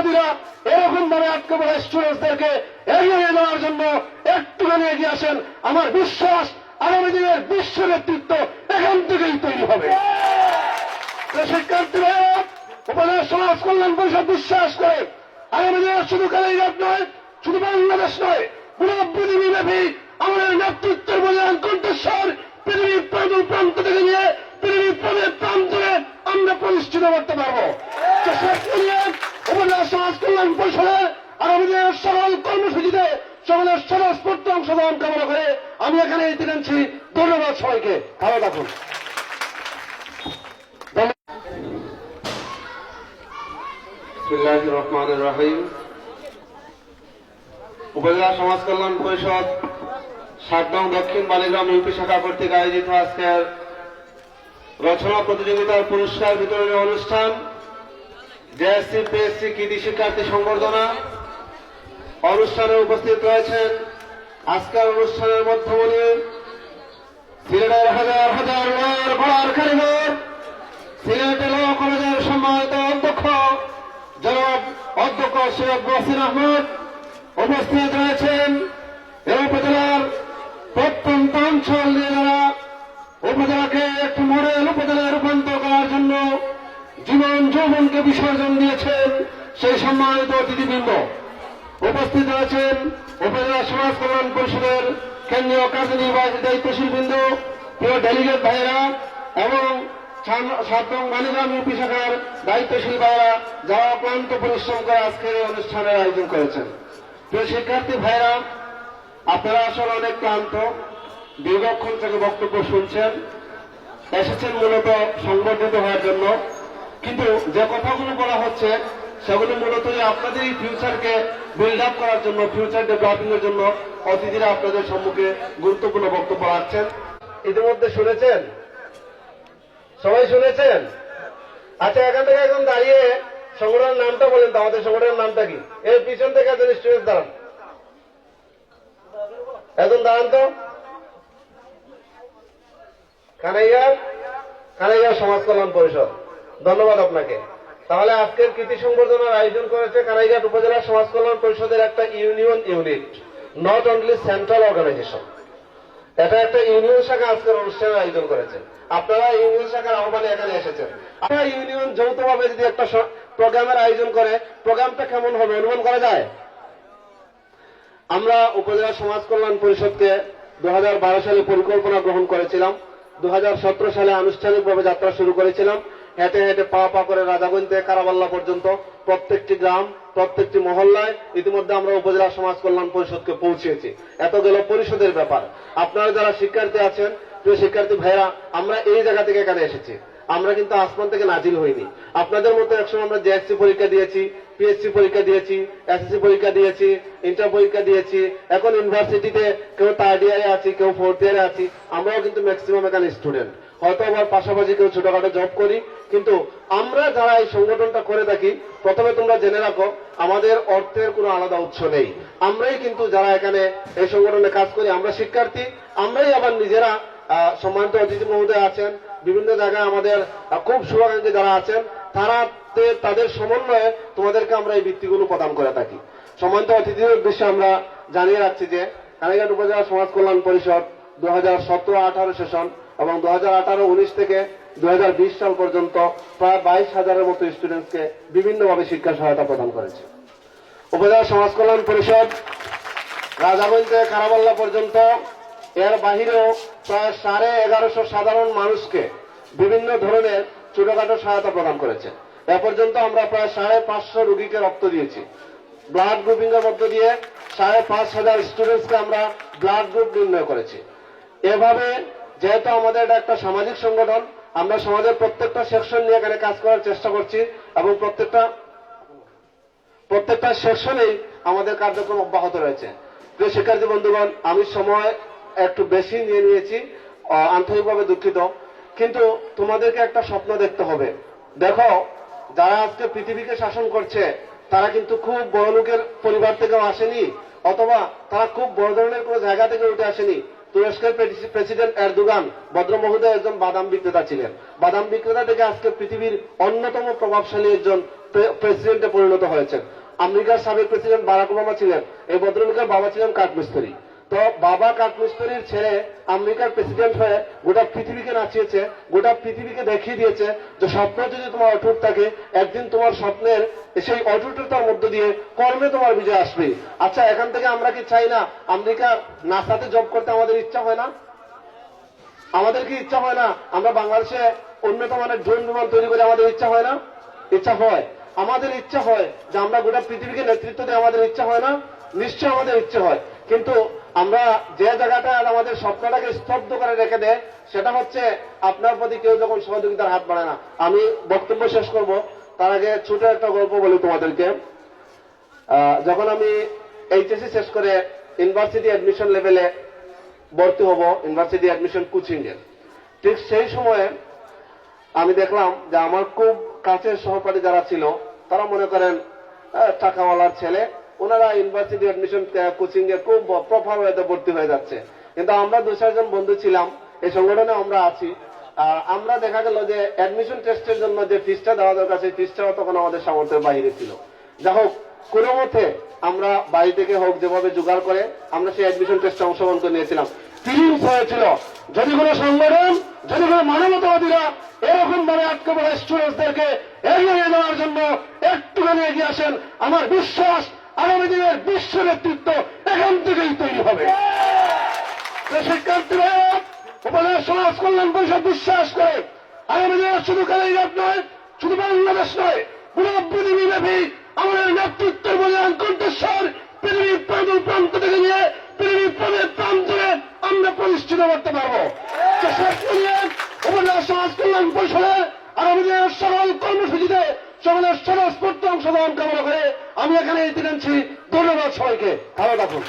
মিথ্যাবাদীরা এরকম ভাবে আটকে পড়া স্টুডেন্টসদেরকে এগিয়ে নিয়ে যাওয়ার জন্য একটুখানি এগিয়ে আসেন। আমার বিশ্বাস আগামী দিনের বিশ্ব নেতৃত্ব এখান থেকেই তৈরি হবে। শিক্ষার্থীরা উপজেলা সমাজ কল্যাণ পরিষদ বিশ্বাস করে, আগামী দিনে শুধু কালীঘাট নয়, শুধু বাংলাদেশ নয়, পুরো পৃথিবীব্যাপী আমাদের নেতৃত্বের বলিয়ান কণ্ঠস্বর পৃথিবীর প্রান্ত প্রান্ত থেকে নিয়ে পৃথিবীর প্রান্তের প্রান্তরে আমরা প্রতিষ্ঠিত করতে পারব। উপজেলা সমাজ কল্যাণ পরিষদের আগামী দিনের সকল কর্মসূচিতে সকলের স্বতঃস্ফূর্ত অংশগ্রহণ কামনা করে আমি এখানে এই দিনাচ্ছি ধন্যবাদ সবাইকে। ভালো থাকুন। উপজেলা সমাজ কল্যাণ পরিষদ সাতগাঁও দক্ষিণ বালিগ্রাম ইউপি শাখা কর্তৃক আয়োজিত আজকের রচনা প্রতিযোগিতার পুরস্কার বিতরণী অনুষ্ঠান জেএসসি পিএসসি, কৃতি শিক্ষার্থী সংবর্ধনা অনুষ্ঠানে উপস্থিত রয়েছেন আজকের অনুষ্ঠানের মধ্যমণি সিলেটের হাজার হাজার কারিগর ল কলেজের সম্মানিত অধ্যক্ষ জনাব অধ্যক্ষ সৈয়দ বসির আহমদ। উপস্থিত রয়েছেন এ উপজেলার প্রত্যন্ত অঞ্চল নিয়ে যারা উপজেলাকে একটি মডেল উপজেলায় রূপান্তর করার জন্য জীবন বিসর্জন দিয়েছেন সেই সম্মানিত অতিথিবৃন্দ। উপস্থিত রয়েছেন উপজেলা সমাজ কল্যাণ পরিষদের কেন্দ্রীয় কার্যনির্বাহী দায়িত্বশীল বৃন্দ প্রিয় ডেলিগেট ভাইয়েরা এবং সাতং বালিগ্রাম ইউপি শাখার দায়িত্বশীল ভাইয়েরা যারা অক্লান্ত পরিশ্রম করে আজকের এই অনুষ্ঠানের আয়োজন করেছেন। প্রিয় শিক্ষার্থী ভাইয়েরা, আপনারা আসলে অনেক ক্লান্ত, দীর্ঘক্ষণ থেকে বক্তব্য শুনছেন, এসেছেন মূলত সংবর্ধিত হওয়ার জন্য। কিন্তু যে কথাগুলো বলা হচ্ছে, সেগুলো মূলত আপনাদের এই ফিউচারকে বিল্ড আপ করার জন্য ফিউচার ডেভেলপিং এর জন্য অতিথিরা আপনাদের সম্মুখে গুরুত্বপূর্ণ বক্তব্য রাখছেন। ইতিমধ্যে শুনেছেন? সবাই শুনেছেন? আচ্ছা এখান থেকে একদম দাঁড়িয়ে সংগঠনের নামটা বলেন তো, আমাদের সংগঠনের নামটা কি? এর পিছন থেকে একজন স্টুডেন্ট দাঁড়ান। একদম দাঁড়ান তো। কানাইয়া কানাইয়া সমাজ কল্যাণ পরিষদ। ধন্যবাদ আপনাকে। তাহলে আজকের কৃতি সংবর্ধনার আয়োজন করেছে কানাইঘাট উপজেলা সমাজ কল্যাণ পরিষদের একটা union unit not only central organisation এটা একটা ইউনিয়ন শাখা আজকের অনুষ্ঠানের আয়োজন করেছে। আপনারা ইউনিয়ন শাখার আহ্বানে এখানে এসেছেন। আপনারা ইউনিয়ন যৌথভাবে যদি একটা প্রোগ্রামের আয়োজন করে, প্রোগ্রামটা কেমন হবে, অনুমান করা যায়? আমরা উপজেলা সমাজ কল্যাণ পরিষদকে দু হাজার বারো সালে পরিকল্পনা গ্রহণ করেছিলাম। দু হাজার সতেরো সালে আনুষ্ঠানিকভাবে যাত্রা শুরু করেছিলাম। হেঁটে হেঁটে পা পা করে রাজাগঞ্জ থেকে কারাবাল্লা পর্যন্ত প্রত্যেকটি গ্রাম, প্রত্যেকটি মহল্লায় ইতিমধ্যে আমরা উপজেলা সমাজ কল্যাণ পরিষদকে পৌঁছেছি। এত গেল পরিষদের ব্যাপার। আপনারা যারা শিক্ষার্থী আছেন, প্রিয় শিক্ষার্থী ভাইরা আমরা এই জায়গা থেকে এখানে এসেছি। আমরা কিন্তু আসমান থেকে নাজিল হইনি। আপনাদের মতো একসময় আমরা জেএসসি পরীক্ষা দিয়েছি, পিএসসি পরীক্ষা দিয়েছি, এসএসসি পরীক্ষা দিয়েছি, ইন্টার পরীক্ষা দিয়েছি। এখন ইউনিভার্সিটিতে কেউ থার্ড ইয়ারে আছি, কেউ ফোর্থ ইয়ারে আছি। আমরাও কিন্তু ম্যাক্সিমাম এখানে স্টুডেন্ট হয়তো আবার পাশাপাশি কেউ ছোটখাটো জব করি, কিন্তু আমরা যারা এই সংগঠনটা করে থাকি, প্রথমে তোমরা জেনে রাখো, আমাদের অর্থের কোনো আলাদা উৎস নেই। আমরাই কিন্তু যারা এখানে এই সংগঠনে কাজ করি, আমরা শিক্ষার্থী, আমরাই আবার নিজেরা সম্মানিত অতিথি মহোদয় আছেন, বিভিন্ন জায়গায় আমাদের খুব শুভাকাঙ্ক্ষী যারা আছেন, তারা তাদের সমন্বয়ে তোমাদেরকে আমরা এই বৃত্তিগুলো প্রদান করে থাকি। সম্মানিত অতিথিদের উদ্দেশ্যে আমরা জানিয়ে রাখছি যে কালীঘাট উপজেলা সমাজ কল্যাণ পরিষদ দু হাজার সতেরো আঠারো সেশন এবং দু হাজার আঠারো, উনিশ থেকে দু হাজার বিশ সাল পর্যন্ত প্রায় বাইশ হাজারের মতো স্টুডেন্টসকে বিভিন্নভাবে শিক্ষা সহায়তা প্রদান করেছে। উপজেলা সমাজ কল্যাণ পরিষদ, রাজাগঞ্জ থেকে খারাপাল্লা পর্যন্ত এর বাহিরেও প্রায় সাড়ে এগারোশো সাধারণ মানুষকে বিভিন্ন ধরনের ছোটখাটো সহায়তা প্রদান করেছে। এ পর্যন্ত আমরা প্রায় সাড়ে পাঁচশো রুগীকে রক্ত দিয়েছি। ব্লাড গ্রুপিং এর মধ্য দিয়ে সাড়ে পাঁচ হাজার স্টুডেন্টসকে আমরা ব্লাড গ্রুপ নির্ণয় করেছি। এভাবে যেহেতু আমাদের এটা একটা সামাজিক সংগঠন, আমরা সমাজের প্রত্যেকটা সেকশন নিয়ে এখানে কাজ করার চেষ্টা করছি এবং প্রত্যেকটা প্রত্যেকটা সেশনেই আমাদের কার্যক্রম অব্যাহত রয়েছে। প্রিয় শিক্ষার্থী বন্ধুগণ, আমি সময় একটু বেশি নিয়ে নিয়েছি আন্তরিকভাবে দুঃখিত। কিন্তু তোমাদেরকে একটা স্বপ্ন দেখতে হবে। দেখো, যারা আজকে পৃথিবীকে শাসন করছে, তারা কিন্তু খুব বড় লোকের পরিবার থেকেও আসেনি, অথবা তারা খুব বড় ধরনের কোনো জায়গা থেকে উঠে আসেনি। তুরস্কের প্রেসিডেন্ট এরদোগান ভদ্র মহোদয় একজন বাদাম বিক্রেতা ছিলেন। বাদাম বিক্রেতা থেকে আজকে পৃথিবীর অন্যতম প্রভাবশালী একজন প্রেসিডেন্টে পরিণত হয়েছেন। আমেরিকার সাবেক প্রেসিডেন্ট বারাক ওবামা ছিলেন। এই ভদ্রলোকের বাবা ছিলেন কাঠমিস্ত্রি। তো বাবা কাঠমিস্ত্রির ছেলে আমেরিকার প্রেসিডেন্ট হয়ে গোটা পৃথিবীকে নাচিয়েছে, গোটা পৃথিবীকে দেখিয়ে দিয়েছে যে স্বপ্ন যদি তোমার অটুট থাকে, একদিন তোমার স্বপ্নের সেই অটুটতার মধ্য দিয়ে কর্মে তোমার বিজয় আসবে। আচ্ছা এখান থেকে আমরা কি চাই না? আমেরিকা নাসাতে জব করতে আমাদের ইচ্ছা হয় না? আমাদের কি ইচ্ছা হয় না? আমরা বাংলাদেশে উন্নত মানের ড্রোন বিমান তৈরি করে আমাদের ইচ্ছা হয় না? ইচ্ছা হয়। আমাদের ইচ্ছা হয় যে আমরা গোটা পৃথিবীকে নেতৃত্ব দিয়ে আমাদের ইচ্ছা হয় না? নিশ্চয় আমাদের ইচ্ছে হয়। কিন্তু আমরা যে জায়গাটা আমাদের স্বপ্নটাকে স্তব্ধ করে রেখে দেয়, সেটা হচ্ছে আপনার প্রতি কেউ যখন সহযোগিতার হাত বাড়ায় না। আমি বক্তব্য শেষ করব। তার আগে ছোট একটা গল্প বলি তোমাদেরকে। যখন আমি এইচএসসি শেষ করে ইউনিভার্সিটি অ্যাডমিশন লেভেলে ভর্তি হব, ইউনিভার্সিটি অ্যাডমিশন কোচিং এর ঠিক সেই সময়ে আমি দেখলাম যে আমার খুব কাছের সহপাঠী যারা ছিল, তারা মনে করেন টাকাওয়ালার ছেলে। ওনারা ইউনিভার্সিটি অ্যাডমিশন কোচিং এ খুব প্রপার ওয়েতে ভর্তি হয়ে যাচ্ছে। কিন্তু আমরা দু চারজন বন্ধু ছিলাম, এই সংগঠনে আমরা আছি। আমরা দেখা গেল যে অ্যাডমিশন টেস্টের জন্য যে ফিসটা দেওয়া দরকার, সেই ফিসটাও তখন আমাদের সামর্থ্যের বাইরে ছিল। যা হোক, কোনো মতে আমরা বাড়ি থেকে হোক যেভাবে জোগাড় করে, আমরা সেই অ্যাডমিশন টেস্টে অংশগ্রহণ করে নিয়েছিলাম। ফিলিংস হয়েছিল। যদি কোনো সংগঠন, যদি কোনো মানবতাবাদীরা এরকম ভাবে আটকে পড়া স্টুডেন্টদেরকে এগিয়ে দেওয়ার জন্য একটুখানি এগিয়ে আসেন, আমার বিশ্বাস আগামী দিনের বিশ্ব নেতৃত্ব এখান থেকেই তৈরি হবে। সমাজ কল্যাণ পরিষদ বিশ্বাস করে আগামী দিনে শুধু কালীঘাট নয় শুধু বাংলাদেশ নয় পুরো পৃথিবী ব্যাপী আমাদের নেতৃত্বের বলিয়ান কণ্ঠস্বর পৃথিবীর প্রান্ত প্রান্ত থেকে নিয়ে পৃথিবীর প্রান্তের প্রান্তরে আমরা প্রতিষ্ঠিত করতে পারব। উপজেলা সমাজ কল্যাণ পরিষদের আগামী দিনের সকল কর্মসূচিতে সকলের স্বতঃস্ফূর্ত অংশগ্রহণ কামনা করে আমি এখানে এই দিন ধন্যবাদ সবাইকে। ভালো থাকুন।